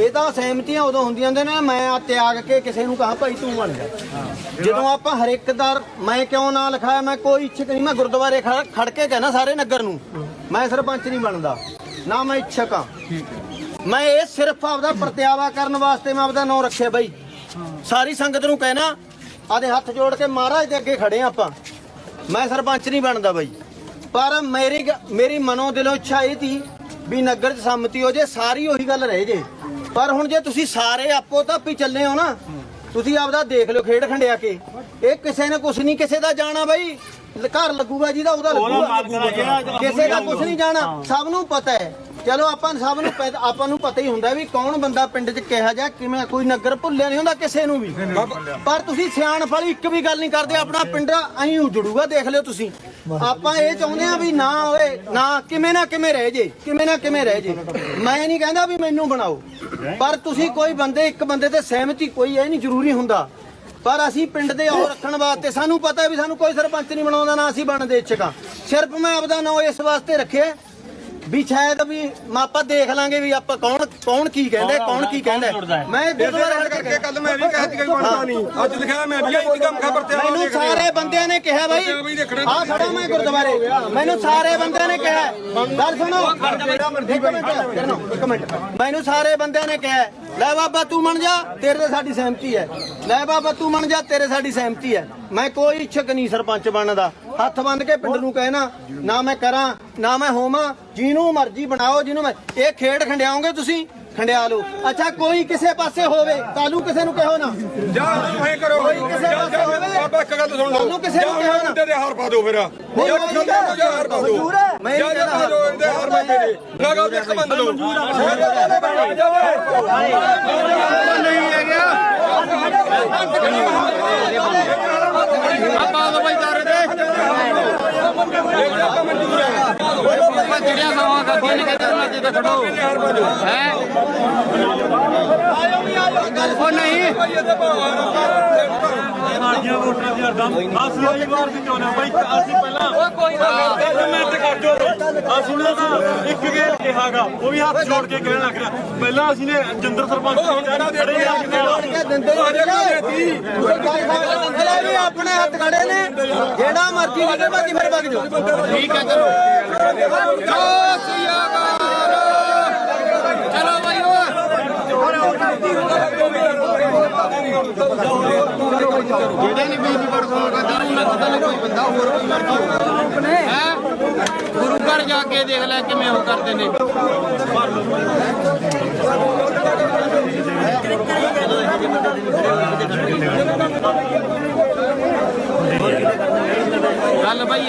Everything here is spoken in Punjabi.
ਇਹ ਤਾਂ ਸਹਿਮਤੀਆਂ ਉਦੋਂ ਹੁੰਦੀਆਂ ਨੇ ਨਾ ਮੈਂ ਆ ਤਿਆਗ ਕੇ ਕਿਸੇ ਨੂੰ ਕਹਾ ਭਾਈ ਤੂੰ ਬਣ ਜਾ। ਜਦੋਂ ਆਪਾਂ ਹਰ ਇੱਕ ਦਰ ਮੈਂ ਕਿਉਂ ਨਾ ਲਿਖਾਇਆ ਮੈਂ ਕੋਈ ਇੱਛਕ ਨਹੀਂ ਮੈਂ ਗੁਰਦੁਆਰੇ ਖੜ ਕੇ ਕਹਿਣਾ ਸਾਰੇ ਨਗਰ ਨੂੰ ਮੈਂ ਸਰਪੰਚ ਨਹੀਂ ਬਣਦਾ ਨਾ ਮੈਂ ਇੱਛਕ ਆ ਮੈਂ ਇਹ ਸਿਰਫ ਆਪਦਾ ਪ੍ਰਤਿਆਵਾ ਕਰਨ ਵਾਸਤੇ ਮੈਂ ਆਪਦਾ ਨਾਂ ਰੱਖਿਆ ਬਾਈ। ਸਾਰੀ ਸੰਗਤ ਨੂੰ ਕਹਿਣਾ ਆਦੇ ਹੱਥ ਜੋੜ ਕੇ ਮਹਾਰਾਜ ਦੇ ਅੱਗੇ ਖੜੇ ਆਪਾਂ। ਮੈਂ ਸਰਪੰਚ ਨਹੀਂ ਬਣਦਾ ਬਾਈ। ਪਰ ਮੇਰੀ ਮੇਰੀ ਮਨੋਂ ਦਿਲੋਂ ਇੱਛਾ ਇਹ ਸੀ ਵੀ ਨਗਰ 'ਚ ਸੰਮਤੀ ਹੋ ਜੇ ਸਾਰੀ ਉਹੀ ਗੱਲ ਰਹਿ ਜੇ। ਪਰ ਹੁਣ ਜੇ ਤੁਸੀਂ ਸਾਰੇ ਆਪੋ ਤਾਪੀ ਚੱਲੇ ਹੋ ਨਾ ਤੁਸੀਂ ਆਪਦਾ ਦੇਖ ਲਿਓ ਖੇਡ ਖੰਡਿਆ ਕੇ। ਇਹ ਕਿਸੇ ਨੇ ਕੁਛ ਨਹੀਂ ਕਿਸੇ ਦਾ ਜਾਣਾ ਬਾਈ ਘਰ ਲੱਗੂਗਾ ਜਿਹਦਾ ਉਹਦਾ ਲੱਗੂਗਾ। ਕਿਸੇ ਦਾ ਕੁਛ ਨਹੀਂ ਜਾਣਾ ਸਭ ਨੂੰ ਪਤਾ ਹੈ। ਚਲੋ ਆਪਾਂ ਸਭ ਨੂੰ ਪੈ- ਆਪਾਂ ਨੂੰ ਪਤਾ ਹੀ ਹੁੰਦਾ ਵੀ ਕੌਣ ਬੰਦਾ ਪਿੰਡ 'ਚ ਕਿਹਾ ਜਾ ਕਿਵੇਂ ਕੋਈ ਨਗਰ ਭੁੱਲਿਆ ਨਹੀਂ ਹੁੰਦਾ ਕਿਸੇ ਨੂੰ ਵੀ। ਪਰ ਤੁਸੀਂ ਸਿਆਣਪ ਵਾਲੀ ਇੱਕ ਵੀ ਗੱਲ ਨਹੀਂ ਕਰਦੇ ਆਪਣਾ ਪਿੰਡ ਐਂ ਉਜੜੂਗਾ ਦੇਖ ਲਿਓ ਤੁਸੀਂ। ਆਪਾਂ ਇਹ ਚਾਹੁੰਦੇ ਆ ਵੀ ਨਾ ਹੋਏ ਨਾ ਕਿਵੇਂ ਨਾ ਕਿਵੇਂ ਰਹਿ ਜੇ ਕਿਵੇਂ ਨਾ ਕਿਵੇਂ ਰਹਿ ਜੇ। ਮੈਂ ਨਹੀਂ ਕਹਿੰਦਾ ਵੀ ਮੈਨੂੰ ਬਣਾਓ ਪਰ ਤੁਸੀਂ ਕੋਈ ਬੰਦੇ ਇੱਕ ਬੰਦੇ ਤੇ ਸਹਿਮਤੀ ਕੋਈ ਇਹ ਨਹੀਂ ਜ਼ਰੂਰੀ ਹੁੰਦਾ। ਪਰ ਅਸੀਂ ਪਿੰਡ ਦੇ ਉਹ ਰੱਖਣ ਵਾਸਤੇ ਸਾਨੂੰ ਪਤਾ ਵੀ ਸਾਨੂੰ ਕੋਈ ਸਰਪੰਚ ਨਹੀਂ ਬਣਾਉਂਦਾ ਨਾ ਅਸੀਂ ਬਣਦੇ ਇੱਛਕਾਂ। ਸਿਰਫ ਮੈਂ ਆਪਦਾ ਨਾਂ ਇਸ ਵਾਸਤੇ ਰੱਖਿਆ। ਵੀ ਸ਼ਾਇਦ ਵੀ ਆਪਾਂ ਦੇਖ ਲਾਂਗੇ ਵੀ ਆਪਾਂ ਕੌਣ ਕੌਣ ਕੀ ਕਹਿੰਦਾ ਕੌਣ ਕੀ ਕਹਿੰਦਾ। ਮੈਂ ਖੜ ਕਰਕੇ ਕੱਲ ਮੈਂ ਵੀ ਕਹਿ ਦਿੱਤੀ ਕੋਈ ਬਣਦਾ ਨਹੀਂ। ਅੱਜ ਲਿਖਿਆ ਮੈਂ ਵੀ ਇਹ ਕੰਮ ਖਬਰ ਤੇ ਮੈਨੂੰ ਸਾਰੇ ਬੰਦਿਆਂ ਨੇ ਕਿਹਾ ਬਾਈ ਆ ਖੜਾ ਮੈਂ ਗੁਰਦੁਆਰੇ। ਮੈਨੂੰ ਸਾਰੇ ਬੰਦਿਆਂ ਨੇ ਕਿਹਾ। ਗੱਲ ਸੁਣੋ। ਇੱਕ ਮਿੰਟ ਕਰਨੋ, ਇੱਕ ਮਿੰਟ। ਮੈਨੂੰ ਸਾਰੇ ਬੰਦਿਆਂ ਨੇ ਕਿਹਾ ਲੈ ਬਾਬਾ ਤੂੰ ਮੰਨ ਜਾ ਤੇਰੇ ਤੇ ਸਾਡੀ ਸਹਿਮਤੀ ਹੈ। ਲੈ ਬਾਬਾ ਤੂੰ ਮੰਨ ਜਾ ਤੇਰੇ ਸਾਡੀ ਸਹਿਮਤੀ ਹੈ। ਮੈਂ ਕੋਈ ਇੱਛਕ ਨਹੀਂ ਸਰਪੰਚ ਬਣਨ ਦਾ। ਹੱਥ ਬੰਨ ਕੇ ਪਿੰਡ ਨੂੰ ਕਹਿਣਾ ਨਾ ਮੈਂ ਕਰਾਂ ਨਾ ਮੈਂ ਹੋਵਾਂ ਜਿਹਨੂੰ ਮਰਜ਼ੀ ਬਣਾਓ ਜਿਹਨੂੰ ਮੈਂ ਇਹ ਖੇਡ ਖੰਡਿਆਓਗੇ ਤੁਸੀਂ ਖੰਡਿਆ ਲਓ ਅੱਛਾ ਕੋਈ ਕਿਸੇ ਪਾਸੇ ਹੋਵੇ ਕਾਲੂ ਕਿਸੇ ਨੂੰ ਕਹੋ ਨਾ ਜਾ ਤੂੰ ਐ ਕਰੋ ਕੋਈ ਕਿਸੇ ਪਾਸੇ ਹੋਵੇ। ਬਾਬਾ ਇੱਕ ਗੱਲ ਸੁਣ ਲਓ ਤੁਹਾਨੂੰ ਕਿਸੇ ਨੂੰ ਕਿਹਾ ਨਾ। ਦੇ ਹਾਰ ਪਾ ਦਿਓ ਫਿਰ ਨਹੀਂ, ਜਾ ਨੂੰ ਜਾ ਹਾਰ ਪਾ ਦਿਓ। ਮੈਂ ਜਾ ਨਹੀਂ ਜਾ ਪਾ ਦਿਓ ਇਹਦੇ ਹਾਰ ਪਾ ਦੇ ਲਗਾ ਦੇ ਇੱਕ ਬੰਦ ਲਓ ਆਪਾਂ ਦੋ ਬਈ ਦਾਰੇ ਦੇ ਆਪਾਂ ਜਿਹੜੀਆਂ ਗਾਵਾਂ ਖਾਦੀਆਂ ਨੇ ਕਹਿੰਦੇ ਉਹਨਾਂ ਤੇ ਖੜੋ ਹੈ। ਉਹ ਨਹੀਂ। ਸਾਡੀਆਂ ਵੋਟਾਂ ਦੀ ਹਰਦਮ ਅਸੀਂ ਆਈ ਵਾਰ ਚਾਹੁੰਦੇ ਹਾਂ ਬਾਈ ਅਸੀਂ ਪਹਿਲਾਂ ਉਹ ਕੋਈ ਮਿੰਟ ਕਰ ਜੋ ਅਸੀਂ ਨੇ ਤਾਂ ਇੱਕ ਗੇੜ ਕਿਹਾਗਾ ਉਹ ਵੀ ਹੱਥ ਜੋੜ ਕੇ ਕਹਿਣ ਲੱਗ ਰਿਹਾ। ਪਹਿਲਾਂ ਅਸੀਂ ਨੇ ਜਿੰਦਰ ਸਰਪੰਚ ਨੂੰ ਖੜੇ ਆ। ਕੇ ਦਿੰਦੇ ਹੀ? ਆਪਣੇ ਹੱਥ ਖੜੇ ਨੇ। ਜਿਹੜਾ ਮਰਜ਼ੀ ਜਿਹੜੇ ਮਰਜ਼ੀ ਫਿਰ ਵਗ ਜਾਓ। ਠੀਕ ਹੈ ਚਲੋ ਚਲੋ ਬਈ ਓਏ। ਜਿਹੜੇ ਨਹੀਂ ਬੀਜੀ ਪਰ ਸੋਲ ਕਰਦਾ ਉਹਨਾਂ ਪਤਾ ਨਹੀਂ ਕੋਈ ਬੰਦਾ ਹੋਰ ਕੋਈ ਮਰ ਹੈ? ਗੁਰੂ ਘਰ ਜਾ ਕੇ ਦੇਖ ਲੈ ਕਿਵੇਂ ਉਹ ਕਰਦੇ ਨੇ। ਗੱਲ ਬਈ।